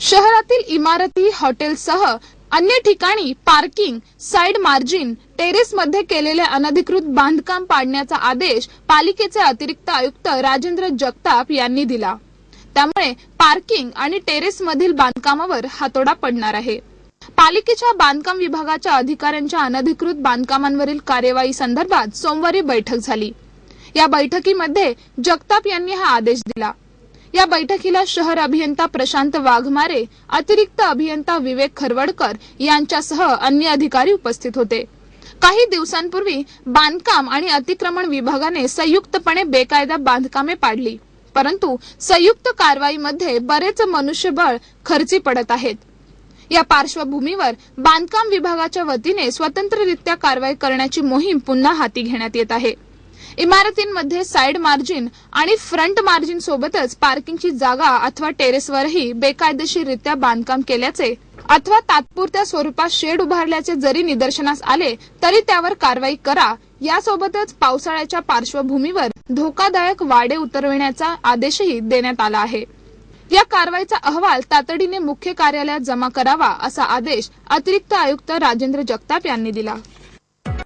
शहरातील इमारती हॉटेलसह अन्य ठिकाणी पार्किंग साइड मार्जिन टेरेस मध्ये केलेले अनधिकृत बांधकाम पाडण्याचा आदेश पालिकेचे अतिरिक्त आयुक्त राजेंद्र जगताप यांनी दिला. त्यामुळे पार्किंग आणि टेरेस मधील बांधकामावर हातोडा पडणार आहे. पालिकेच्या बांधकाम विभागाच्या अधिकाऱ्यांच्या अनधिकृत बांधकामांवरील कार्यवाही संदर्भात सोमवारी बैठक झाली. या बैठकीमध्ये जगताप यांनी हा आदेश दिला. या बैठकीला शहर अभियंता प्रशांत वाघमारे अतिरिक्त अभियंता विवेक खरवडकर यांच्यासह अन्य अधिकारी उपस्थित होते. काही दिवसांपूर्वी बांधकाम आणि अतिक्रमण विभागाने संयुक्तपणे बेकायदा बांधकामे पाडली परंतु संयुक्त कारवाईमध्ये बरेच मनुष्यबळ खर्ची पडत आहेत. या पार्श्वभूमीवर बांधकाम विभागाच्या वतीने स्वतंत्ररित्या कारवाई करण्याची मोहीम पुन्हा हाती घेण्यात येत आहे. इमारतींमध्ये साइड मार्जिन आणि फ्रंट मार्जिन सोबतच पार्किंगची जागा अथवा टेरेसवरही बेकायदेशीररित्या बांधकाम केल्याचे अथवा तात्पुरत्या स्वरूपात शेड उभारल्याचे जरी निदर्शनास आले तरी त्यावर कारवाई करा. यासोबतच पावसाळ्याच्या पार्श्वभूमीवर धोकादायक वाडे उतरविण्याचा आदेशही देण्यात आला आहे. या कारवाईचा अहवाल तातडीने मुख्य कार्यालयात जमा करावा असा आदेश अतिरिक्त आयुक्त राजेंद्र जगताप यांनी दिला.